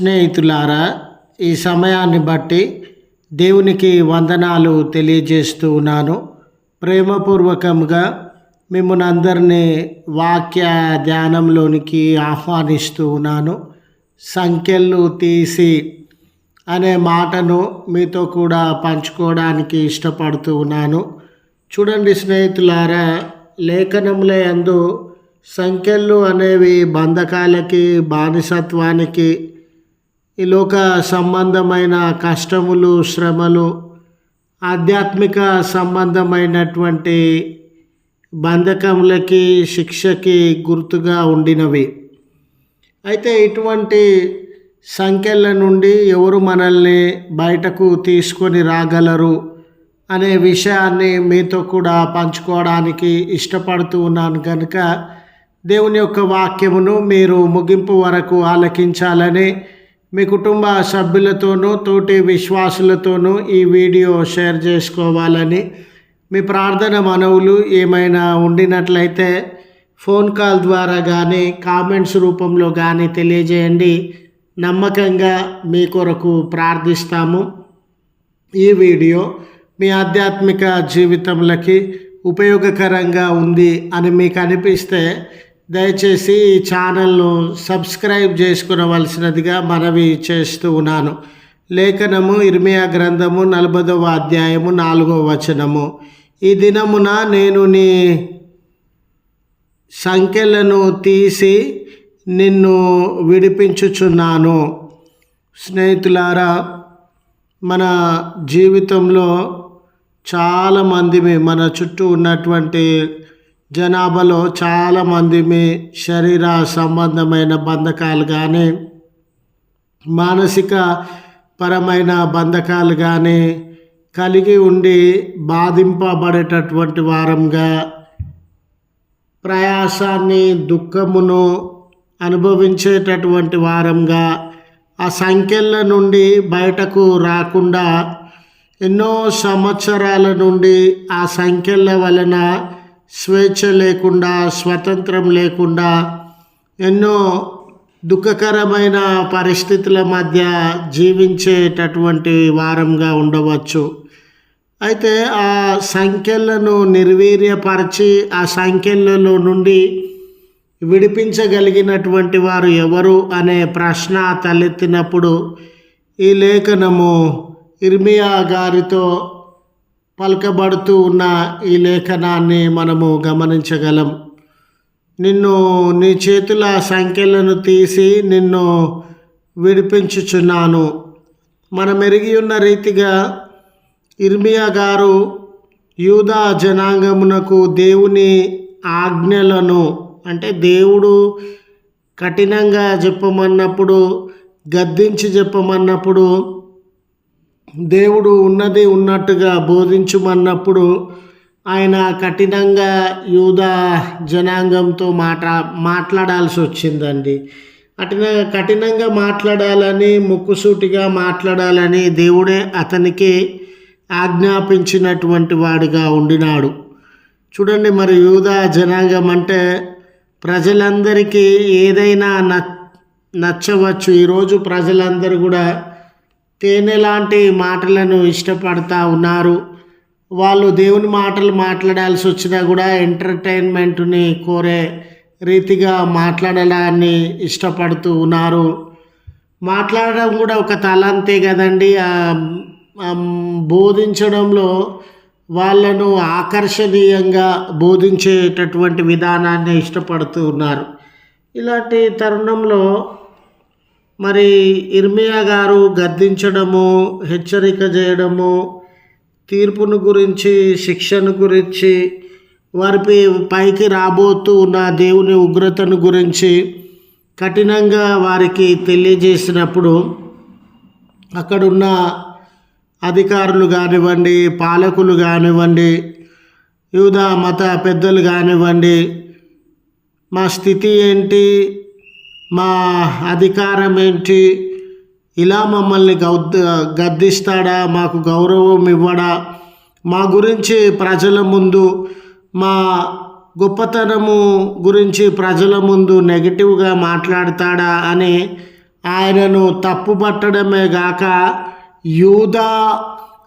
స్నేహితులారా ఈ సమయాన్ని బట్టి దేవునికి వందనాలు తెలియజేస్తూ ఉన్నాను. ప్రేమపూర్వకంగా మిమ్మల్ని అందరినీ వాక్య ధ్యానంలోనికి ఆహ్వానిస్తూ ఉన్నాను. సంఖ్యలు తీసి అనే మాటను మీతో కూడా పంచుకోవడానికి ఇష్టపడుతూ ఉన్నాను. చూడండి స్నేహితులారా లేఖనములే అందు సంఖ్యలు అనేవి బంధకాలకి బానిసత్వానికి ఈ లోక సంబంధమైన కష్టములు శ్రమలు ఆధ్యాత్మిక సంబంధమైనటువంటి బంధకములకి శిక్షకి గుర్తుగా ఉండినవి. అయితే ఇటువంటి సంఖ్యల నుండి ఎవరు మనల్ని బయటకు తీసుకొని రాగలరు అనే విషయాన్ని మీతో కూడా పంచుకోవడానికి ఇష్టపడుతూ ఉన్నాను కనుక దేవుని యొక్క వాక్యమును మీరు ముగింపు వరకు ఆలకించాలని మీ కుటుంబ సభ్యులతోనూ తోటి విశ్వాసులతోనూ ఈ వీడియో షేర్ చేసుకోవాలని మీ ప్రార్థన మనవులు ఏమైనా ఉండినట్లయితే ఫోన్ కాల్ ద్వారా కానీ కామెంట్స్ రూపంలో కానీ తెలియజేయండి. నమ్మకంగా మీ కొరకు ప్రార్థిస్తాము. ఈ వీడియో మీ ఆధ్యాత్మిక జీవితంలోకి ఉపయోగకరంగా ఉంది అని మీకు అనిపిస్తే దయచేసి ఈ ఛానల్ను సబ్స్క్రైబ్ చేసుకునవలసినదిగా మనవి చేస్తూ ఉన్నాను. లేఖనము ఇర్మియా గ్రంథము నలభదవ అధ్యాయము నాలుగవ వచనము. ఈ దినమున నేను నీ సంఖ్యలను తీసి నిన్ను విడిపించుచున్నాను. స్నేహితులారా మన జీవితంలో చాలామంది మన చుట్టూ ఉన్నటువంటి జనాభాలో చాలామంది శరీర సంబంధమైన బంధకాలు కానీ మానసిక పరమైన బంధకాలు కానీ కలిగి ఉండి బాధింపబడేటటువంటి వారంగా ప్రయాసాన్ని దుఃఖమును అనుభవించేటటువంటి వారంగా ఆ సంఖ్యల నుండి బయటకు రాకుండా ఎన్నో సంవత్సరాల నుండి ఆ సంఖ్యల వలన స్వేచ్ఛ లేకుండా స్వతంత్రం లేకుండా ఎన్నో దుఃఖకరమైన పరిస్థితుల మధ్య జీవించేటటువంటి వారంగా ఉండవచ్చు. అయితే ఆ సంఖ్యలను నిర్వీర్యపరిచి ఆ సంఖ్యలలో నుండి విడిపించగలిగినటువంటి వారు ఎవరు అనే ప్రశ్న తలెత్తినప్పుడు ఈ లేఖనము ఇర్మియా గారితో పలకబడుతూ ఉన్న ఈ లేఖనాన్ని మనము గమనించగలం. నిన్ను నీ చేతుల సంఖ్యలను తీసి నిన్ను విడిపించుచున్నాను. మనం ఎరిగి ఉన్న రీతిగా ఇర్మియా గారు యూదా జనాంగమునకు దేవుని ఆజ్ఞలను అంటే దేవుడు కఠినంగా చెప్పమన్నప్పుడు గద్దించి చెప్పమన్నప్పుడు దేవుడు ఉన్నది ఉన్నట్టుగా బోధించమన్నప్పుడు ఆయన కఠినంగా యూదా జనాంగంతో మాట్లా మాట్లాడాల్సి వచ్చిందండి. అటిన కఠినంగా మాట్లాడాలని ముక్కుసూటిగా మాట్లాడాలని దేవుడే అతనికి ఆజ్ఞాపించినటువంటి వాడిగా ఉండినాడు. చూడండి మరి యూదా జనాంగం అంటే ప్రజలందరికీ ఏదైనా నచ్చవచ్చు. ఈరోజు ప్రజలందరూ కూడా తేనె లాంటి మాటలను ఇష్టపడతా ఉన్నారు. వాళ్ళు దేవుని మాటలు మాట్లాడాల్సి వచ్చినా కూడా ఎంటర్టైన్మెంట్ని కోరే రీతిగా మాట్లాడడాన్ని ఇష్టపడుతూ ఉన్నారు. మాట్లాడడం కూడా ఒక తలంతే కదండి. బోధించడంలో వాళ్ళను ఆకర్షణీయంగా బోధించేటటువంటి విధానాన్ని ఇష్టపడుతూ ఉన్నారు. ఇలాంటి తరుణంలో మరి ఇర్మియా గారు గద్దించడము హెచ్చరిక చేయడము తీర్పును గురించి శిక్షను గురించి వారిపై పైకి రాబోతూ ఉన్న దేవుని ఉగ్రతను గురించి కఠినంగా వారికి తెలియజేసినప్పుడు అక్కడున్న అధికారులు కానివ్వండి పాలకులు కానివ్వండి వివిధ మత పెద్దలు కానివ్వండి మా స్థితి ఏంటి మా అధికారం ఏంటి? ఇలా మమ్మల్ని గౌద్ గద్దిస్తాడా? మాకు గౌరవం ఇవ్వడా? మా గురించి ప్రజల ముందు మా గొప్పతనము గురించి ప్రజల ముందు నెగిటివ్గా మాట్లాడతాడా అని ఆయనను తప్పుపట్టడమే గాక యూదా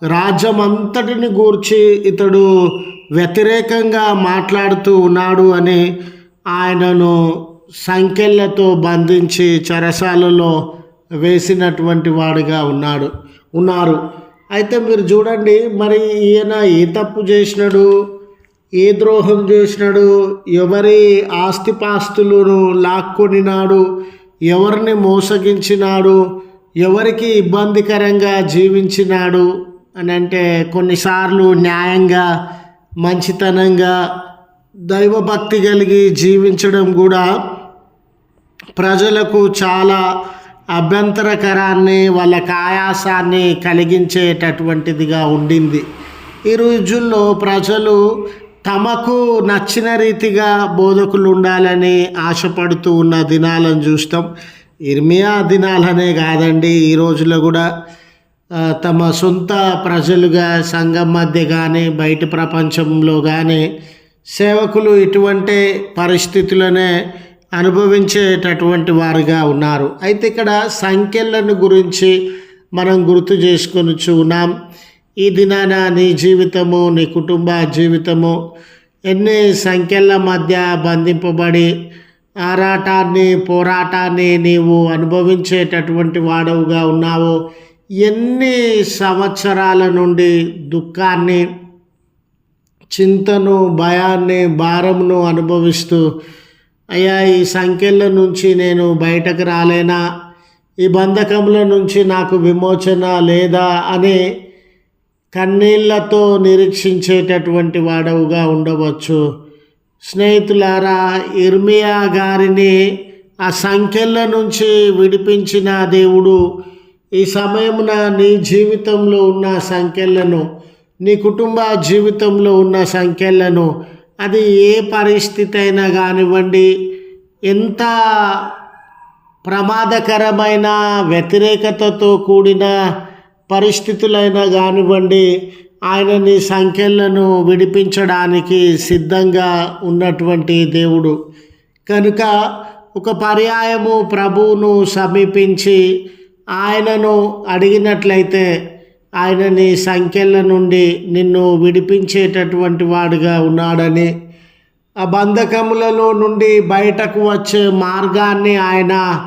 రాజ్యం అంతటిని గూర్చి ఇతడు వ్యతిరేకంగా మాట్లాడుతూ ఉన్నాడు అని ఆయనను సంఖ్యలతో బంధించి చెరసాలలో వేసినటువంటి వాడుగా ఉన్నాడు ఉన్నారు. అయితే మీరు చూడండి మరి ఈయన ఏ తప్పు చేసినాడు? ఏ ద్రోహం చేసినాడు? ఎవరి ఆస్తిపాస్తులను లాక్కొనినాడు? ఎవరిని మోసగించినాడు? ఎవరికి ఇబ్బందికరంగా జీవించినాడు? అని అంటే కొన్నిసార్లు న్యాయంగా మంచితనంగా దైవభక్తి కలిగి జీవించడం కూడా ప్రజలకు చాలా అభ్యంతరకరాన్ని వాళ్ళకి ఆయాసాన్ని కలిగించేటటువంటిదిగా ఉండింది. ఈ రోజుల్లో ప్రజలు తమకు నచ్చిన రీతిగా బోధకులు ఉండాలని ఆశపడుతూ ఉన్న దినాలను చూస్తాం. ఇర్మియా దినాలనే కాదండి ఈ రోజుల్లో కూడా తమ సొంత ప్రజలుగా సంఘం మధ్య కానీ బయట ప్రపంచంలో కానీ సేవకులు ఇటువంటి పరిస్థితులనే అనుభవించేటటువంటి వారుగా ఉన్నారు. అయితే ఇక్కడ సంఖ్యలను గురించి మనం గుర్తు చేసుకొని ఉన్నాం. ఈ దినాన నీ జీవితము నీ కుటుంబ జీవితము ఎన్ని సంఖ్యల మధ్య బంధింపబడి ఆరాటాన్ని పోరాటాన్ని నీవు అనుభవించేటటువంటి వాడవుగా ఉన్నావో ఎన్ని సంవత్సరాల నుండి దుఃఖాన్ని చింతను భయాన్ని భారమును అనుభవిస్తూ అయ్యా ఈ సంఖ్యల నుంచి నేను బయటకు రాలేనా? ఈ బంధకముల నుంచి నాకు విమోచన లేదా అనే కన్నీళ్ళతో నిరీక్షించేటటువంటి వాడవుగా ఉండవచ్చు. స్నేహితులారా ఇర్మియా గారిని ఆ సంఖ్యల నుంచి విడిపించిన దేవుడు ఈ సమయమున నీ జీవితంలో ఉన్న సంఖ్యలను నీ కుటుంబ జీవితంలో ఉన్న సంఖ్యలను అది ఏ పరిస్థితి అయినా కానివ్వండి ఎంత ప్రమాదకరమైన వ్యతిరేకతతో కూడిన పరిస్థితులైనా కానివ్వండి ఆయనని సంఖ్యలను విడిపించడానికి సిద్ధంగా ఉన్నటువంటి దేవుడు. కనుక ఒక పర్యాయము ప్రభువును సమీపించి ఆయనను అడిగినట్లయితే ఆయన నీ సంఖ్యల నుండి నిన్ను విడిపించేటటువంటి వాడుగా ఉన్నాడని ఆ బంధకములలో నుండి బయటకు వచ్చే మార్గాన్ని ఆయన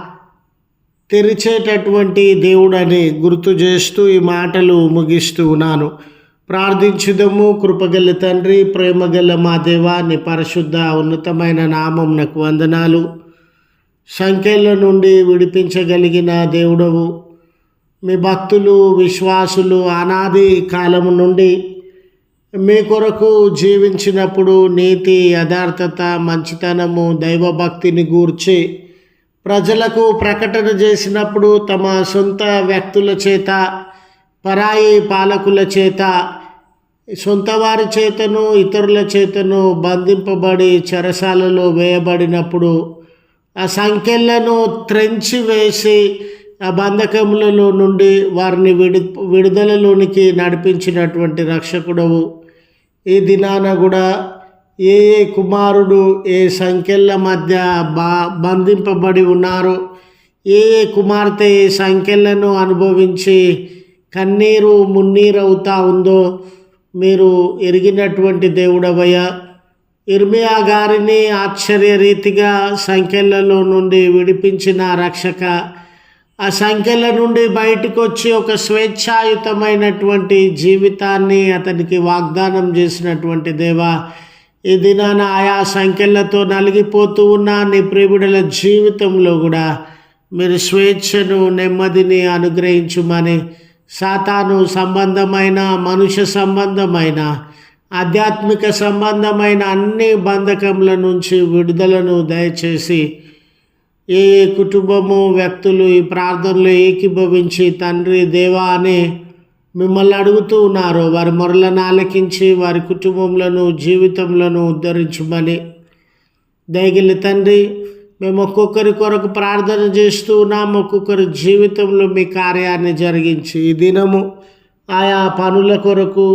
తెరిచేటటువంటి దేవుడని గుర్తు చేస్తూ ఈ మాటలు ముగిస్తూ ఉన్నాను. ప్రార్థించుదము కృపగల తండ్రి ప్రేమగల మా దేవా నీ పరిశుద్ధ ఉన్నతమైన నామం నాకు వందనాలు. సంఖ్యల నుండి విడిపించగలిగిన దేవుడవు. మీ భక్తులు విశ్వాసులు అనాది కాలము నుండి మీ కొరకు జీవించినప్పుడు నీతి యథార్థత మంచితనము దైవభక్తిని గూర్చి ప్రజలకు ప్రకటన చేసినప్పుడు తమ సొంత వ్యక్తుల చేత పరాయి పాలకుల చేత సొంత వారి చేతను ఇతరుల చేతను బంధింపబడి చెరసాలలో వేయబడినప్పుడు ఆ సంఖ్యలను త్రెంచి వేసి ఆ బంధకములలో నుండి వారిని విడు విడుదలలోనికి నడిపించినటువంటి రక్షకుడవు. ఈ దినాన కూడా ఏ ఏ కుమారుడు ఏ సంఖ్యల మధ్య బా బంధింపబడి ఉన్నారో ఏ ఏ కుమార్తె ఏ సంఖ్యలను అనుభవించి కన్నీరు మున్నీరు అవుతా ఉందో మీరు ఎరిగినటువంటి దేవుడవయ్యా. ఇర్మియా గారిని ఆశ్చర్య రీతిగా సంఖ్యలలో నుండి విడిపించిన రక్షక ఆ సంఖ్యల నుండి బయటకు వచ్చి ఒక స్వేచ్ఛాయుతమైనటువంటి జీవితాన్ని అతనికి వాగ్దానం చేసినటువంటి దేవా ఈ దినాన ఆయా సంఖ్యలతో నలిగిపోతూ ఉన్న నీ ప్రేమిడల జీవితంలో కూడా మీరు స్వేచ్ఛను నెమ్మదిని అనుగ్రహించుమని సాతాను సంబంధమైన మనుష్య సంబంధమైన ఆధ్యాత్మిక సంబంధమైన అన్ని బంధకముల నుంచి విడుదలను దయచేసి ఏ కుటుంబము వ్యక్తులు ఈ ప్రార్థనలో ఏకీభవించి తండ్రి దేవా అని మిమ్మల్ని అడుగుతూ ఉన్నారు వారి మొరలను ఆలకించి వారి కుటుంబంలోను జీవితంలోను ఉద్ధరించమని. దయగలి తండ్రి మేము ఒక్కొక్కరి కొరకు ప్రార్థన చేస్తూ ఉన్నాం ఒక్కొక్కరి జీవితంలో మీ కార్యాన్ని జరిగించి ఈ దినము ఆయా పనుల కొరకు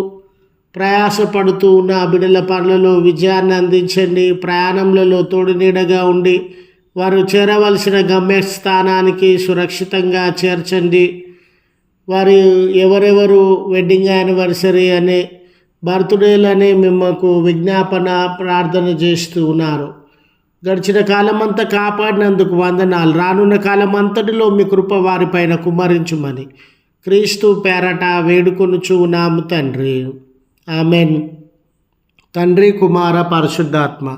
ప్రయాసపడుతూ ఉన్న బిడ్డల పనులలో విజయాన్ని అందించండి ప్రయాణంలో తోడు నీడగా ఉండి వారు చేరవలసిన గమ్యస్థానానికి సురక్షితంగా చేర్చండి. వారు ఎవరెవరు వెడ్డింగ్ యానివర్సరీ అనే బర్త్డేలని మిమ్మకు విజ్ఞాపన ప్రార్థన చేస్తూ ఉన్నారు. గడిచిన కాలమంతా కాపాడినందుకు వందనాలు. రానున్న కాలం అంతటిలో మీ కృప వారిపైన కుమరించుమని క్రీస్తు పేరట వేడుకొనుచు ఉన్నాము తండ్రి. ఆమెన్. తండ్రి కుమార పరిశుద్ధాత్మ